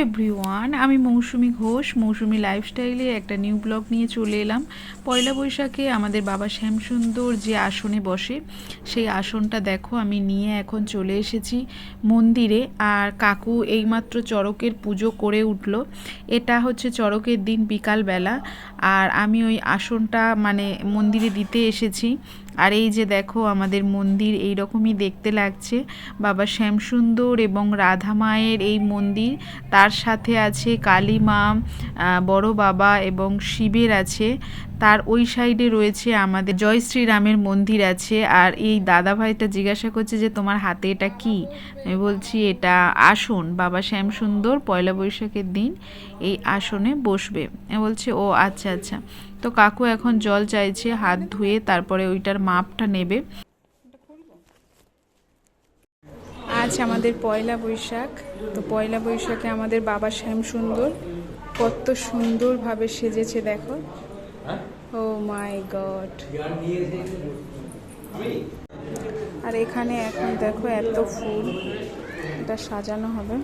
Everyone আমি মৌসুমি ঘোষ, মৌসুমি লাইফস্টাইলে একটা নিউ ব্লগ নিয়ে চলে এলাম। পয়লা বৈশাখে আমাদের বাবা শ্যামসুন্দর যে আসনে বসে, সেই আসনটা দেখো, আমি নিয়ে এখন চলে এসেছি মন্দিরে। আর কাকু এইমাত্র চড়কের পুজো করে উঠল। এটা হচ্ছে চড়কের দিন বিকালবেলা। আর আমি ওই আসনটা মানে মন্দিরে দিতে এসেছি। আর এই যে দেখো আমাদের মন্দির এই রকমই দেখতে লাগছে। বাবা শ্যামসুন্দর এবং রাধা মায়ের এই মন্দির, তার সাথে আছে কালী মা বড় বাবা এবং শিবের আছে। তার ওই সাইডে রয়েছে আমাদের জয় শ্রীরামের মন্দির আছে, আর এই দাদা ভাইটা জিজ্ঞাসা করছে যে, তোমার হাতে এটা কি? আমি বলছি, এটা আসন, বাবা শ্যামসুন্দর, পয়লা বৈশাখের দিন এই আসনে বসবে। বলছে, ও আচ্ছা আচ্ছা। তো কাকু এখন জল চাইছে, হাত ধুয়ে তারপরে ওইটার মাপটা নেবে। আজ আমাদের পয়লা বৈশাখ, তো পয়লা বৈশাখে আমাদের বাবা শ্যাম সুন্দর কত সুন্দরভাবে সেজেছে, দেখো। ও মাই গড আর এখানে এখন দেখো এত ফুল এটা সাজানো হবে।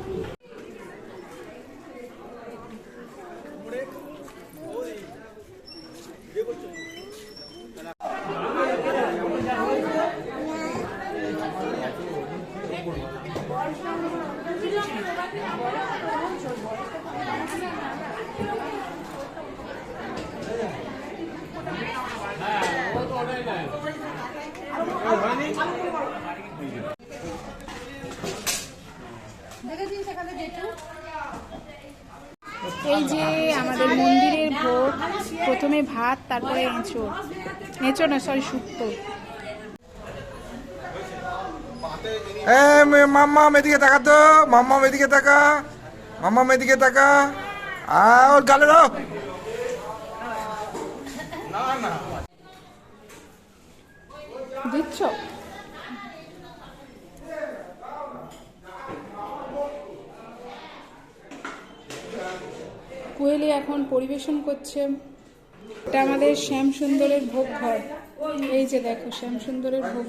এই যে আমাদের মন্দিরের ভোগ প্রথমে ভাত তারপরে এঁচড় এঁচড় না সরি শুক্তো। মাম্মা এদিকে তাকা তো। মাম্মা এদিকে তাকা। মাম্মা এদিকে তাকা। আ ওর গালে দাও দিচ্ছ কোয়েলি এখন পরিবেশন করছে। এটা আমাদের শ্যাম সুন্দরের ভোগ ঘর। এই যে দেখো শ্যাম সুন্দরের ভোগ।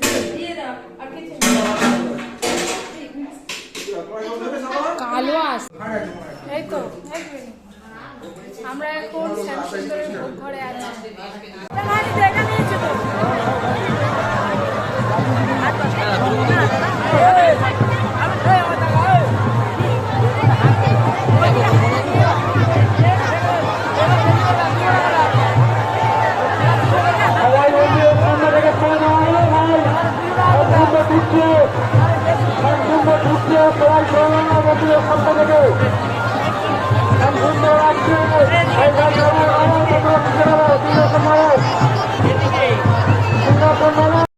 কালো আস এই তো আমরা এখন শ্যাম সুন্দরের ভোগ ঘরে আছি। প্রায় ষোলো থেকে